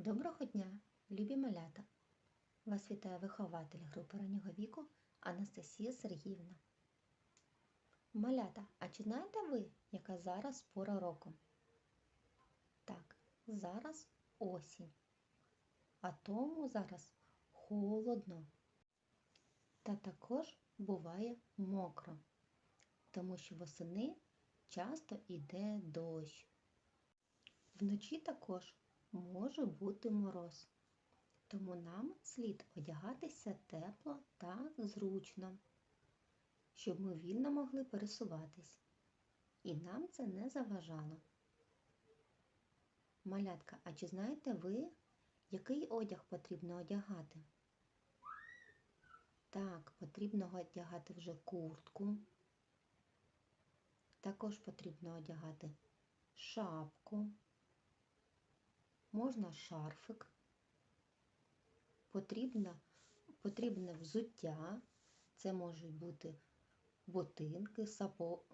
Доброго дня, любі малята! Вас вітає вихователь групи раннього віку Анастасія Сергіївна. Малята, а чи знаєте ви, яка зараз пора року? Так, зараз осінь, а тому зараз холодно. Та також буває мокро, тому що восени часто йде дощ. Вночі також може бути мороз, тому нам слід одягатися тепло та зручно, щоб ми вільно могли пересуватись. І нам це не заважало. Малятка, а чи знаєте ви, який одяг потрібно одягати? Так, потрібно одягати вже куртку. Також потрібно одягати шапку можна шарфик, потрібно, потрібне взуття, це можуть бути ботинки, сапо,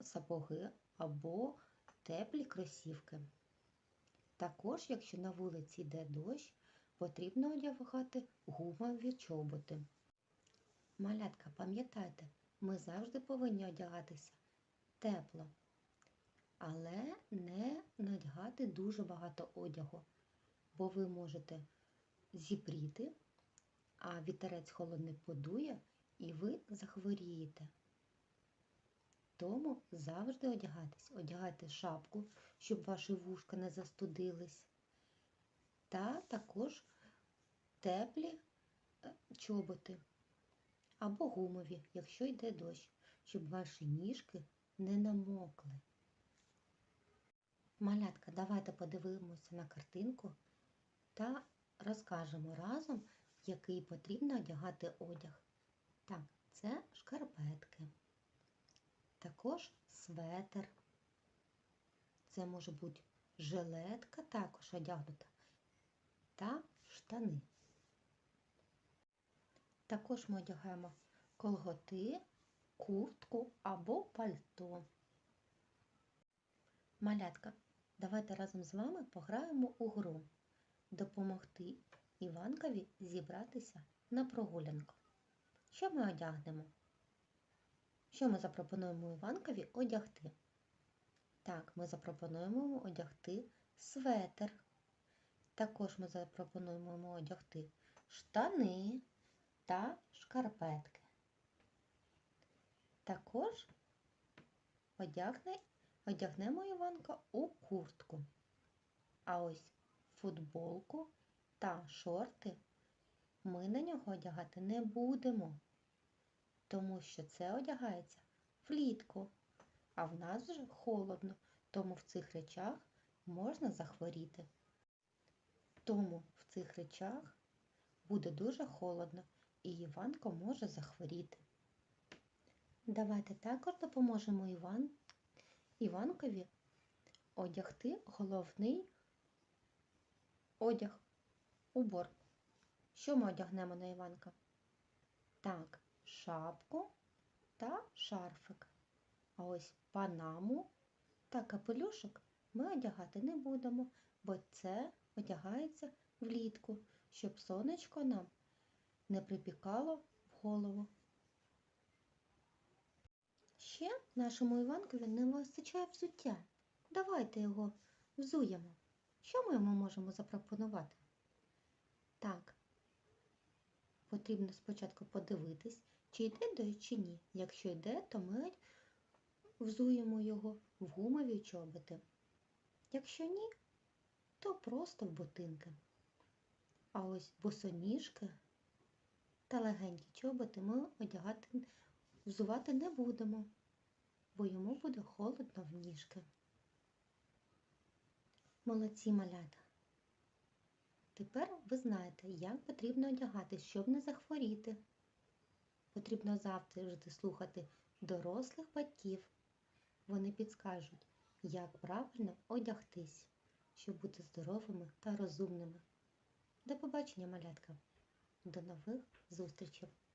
сапоги або теплі кросівки. Також, якщо на вулиці йде дощ, потрібно одягати гумові чоботи. Малятка, пам'ятайте, ми завжди повинні одягатися тепло але не надягати дуже багато одягу, бо ви можете зіпріти, а вітерець холодний подує і ви захворієте. Тому завжди одягайтесь, одягайте шапку, щоб ваші вушка не застудились. Та також теплі е, чоботи або гумові, якщо йде дощ, щоб ваші ніжки не намокли. Малятка, давайте подивимося на картинку та розкажемо разом, який потрібно одягати одяг. Так, це шкарпетки, також светр. Це може бути жилетка, також одягнута, та штани. Також ми одягаємо колготи, куртку або пальто. Малятка, Давайте разом з вами пограємо у гру допомогти Іванкові зібратися на прогулянку. Що ми одягнемо? Що ми запропонуємо Іванкові одягти? Так, ми запропонуємо йому одягти светр. Також ми запропонуємо йому одягти штани та шкарпетки. Також одягне одягнемо Іванка у куртку. А ось футболку та шорти ми на нього одягати не будемо, тому що це одягається влітку, а в нас вже холодно, тому в цих речах можна захворіти. Тому в цих речах буде дуже холодно і Іванко може захворіти. Давайте також допоможемо Іван Іванкові одягти головний одяг убор. Що ми одягнемо на Іванка? Так, шапку та шарфик. А ось панаму та капелюшок ми одягати не будемо, бо це одягається влітку, щоб сонечко нам не припікало в голову. Ще нашому Іванкові не вистачає взуття. Давайте його взуємо. Що ми йому можемо запропонувати? Так, потрібно спочатку подивитись, чи йде дощ, чи ні. Якщо йде, то ми взуємо його в гумові чоботи. Якщо ні, то просто в ботинки. А ось босоніжки та легенькі чоботи ми одягати, взувати не будемо бо йому буде холодно в ніжки. Молодці малята. Тепер ви знаєте, як потрібно одягатись, щоб не захворіти. Потрібно завжди слухати дорослих батьків. Вони підскажуть, як правильно одягтись, щоб бути здоровими та розумними. До побачення, малятка. До нових зустрічей!